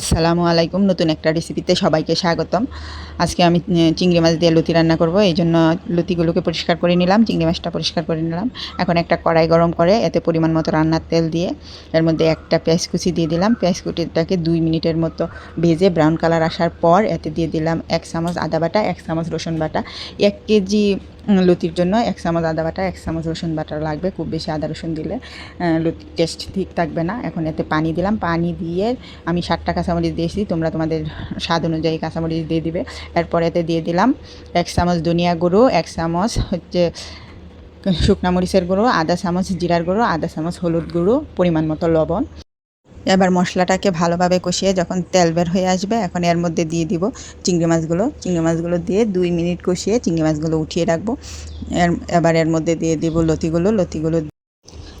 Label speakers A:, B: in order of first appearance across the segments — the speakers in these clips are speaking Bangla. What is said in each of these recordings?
A: আসসালামু আলাইকুম। নতুন একটা রেসিপিতে সবাইকে স্বাগতম। আজকে আমি চিংড়ি মাছ দিয়ে লুতি রান্না করব। এই জন্য লুতিগুলোকে পরিষ্কার করে নিলাম, চিংড়ি মাছটা পরিষ্কার করে নিলাম। এখন একটা কড়াই গরম করে এতে পরিমাণ মতো রান্নার তেল দিয়ে, এর মধ্যে একটা পেঁয়াজ কুচি দিয়ে দিলাম। পেঁয়াজ কুচিটাকে দুই মিনিটের মতো ভেজে ব্রাউন কালার আসার পর এতে দিয়ে দিলাম এক চামচ আদা বাটা, এক চামচ রসুন বাটা। এক কেজি লতির জন্য এক চামচ আদা বাটা এক চামচ রসুন বাটা লাগবে খুব বেশি আদা রসুন দিলে আহ, টেস্ট ঠিক থাকবে না। এখন এতে পানি দিলাম। পানি দিয়ে আমি ষাটটা কাঁচামরিচ দিয়েছি তোমরা তোমাদের স্বাদ অনুযায়ী কাঁচামরিচ দিয়ে দিবে। এরপর এতে দিয়ে দিলাম এক চামচ ধনিয়া গুঁড়ো এক চামচ হচ্ছে শুকনা মরিচের গুঁড়ো আদা চামচ জিরার গুঁড়ো আধা চামচ হলুদ গুঁড়ো পরিমাণ মতো লবণ। এবার মশলাটাকে ভালোভাবে কষিয়ে যখন তেল বের হয়ে আসবে, এখন এর মধ্যে দিয়ে দিব চিংড়ি মাছগুলো। চিংড়ি মাছগুলো দিয়ে দুই মিনিট কষিয়ে চিংড়ি মাছগুলো উঠিয়ে রাখব। এর, এবার এর মধ্যে দিয়ে দিব লতিগুলো। লতিগুলো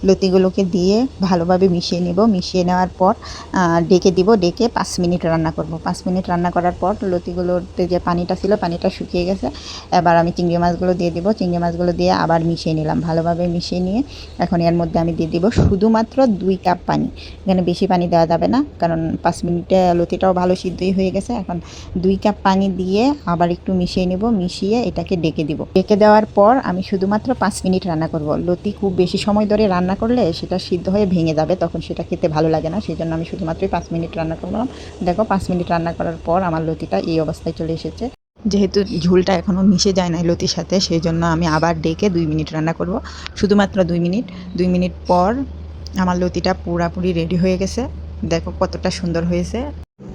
A: লতিগুলোকে দিয়ে ভালোভাবে মিশিয়ে নেব। মিশিয়ে নেওয়ার পর ডেকে দিব। ডেকে পাঁচ মিনিট রান্না করব। পাঁচ মিনিট রান্না করার পর লতিগুলোতে যে পানিটা ছিল, পানিটা শুকিয়ে গেছে। এবার আমি চিংড়ি মাছগুলো দিয়ে দিব। চিংড়ি মাছগুলো দিয়ে আবার মিশিয়ে নিলাম। ভালোভাবে মিশিয়ে নিয়ে এখন এর মধ্যে আমি দিয়ে দিব শুধুমাত্র দুই কাপ পানি। এখানে বেশি পানি দেওয়া যাবে না, কারণ পাঁচ মিনিটে লতিটাও ভালো সিদ্ধই হয়ে গেছে। এখন দুই কাপ পানি দিয়ে আবার একটু মিশিয়ে নেব। মিশিয়ে এটাকে ডেকে দিব। ডেকে দেওয়ার পর আমি শুধুমাত্র পাঁচ মিনিট রান্না করব। লতি খুব বেশি সময় ধরে রান্না করলে সেটা সিদ্ধ হয়ে ভেঙে যাবে, তখন সেটা খেতে ভালো লাগে না। সেই জন্য আমি শুধুমাত্রই পাঁচ মিনিট রান্না করলাম। দেখো, পাঁচ মিনিট রান্না করার পর আমার লতিটা এই অবস্থায় চলে এসেছে। যেহেতু ঝোলটা এখনও মিশে যায় না লতির সাথে সেই জন্য আমি আবার ডেকে দুই মিনিট রান্না করব। শুধুমাত্র দুই মিনিট। দুই মিনিট পর আমার লতিটা পুরাপুরি রেডি হয়ে গেছে। দেখো কতটা সুন্দর হয়েছে।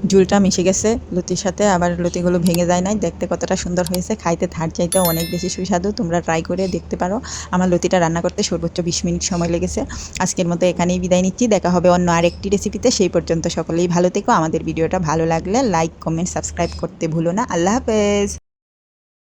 A: ঝুলটা মিশে গেছে, লতির সাথে, আবার লুতিগুলো ভেঙে যায় নাই। দেখতে কতটা সুন্দর হয়েছে। খাইতে থার চাইতে অনেক বেশি সুস্বাদু। তোমরা ট্রাই করে দেখতে পারো। আমার লতিটা রান্না করতে সর্বোচ্চ বিশ মিনিট সময় লেগেছে। আজকের মতো এখানেই বিদায় নিচ্ছি। দেখা হবে অন্য আরেকটি রেসিপিতে সেই পর্যন্ত সকলেই ভালো থেকো। আমাদের ভিডিওটা ভালো লাগলে লাইক কমেন্ট সাবস্ক্রাইব করতে ভুলো না। আল্লাহ হাফেজ!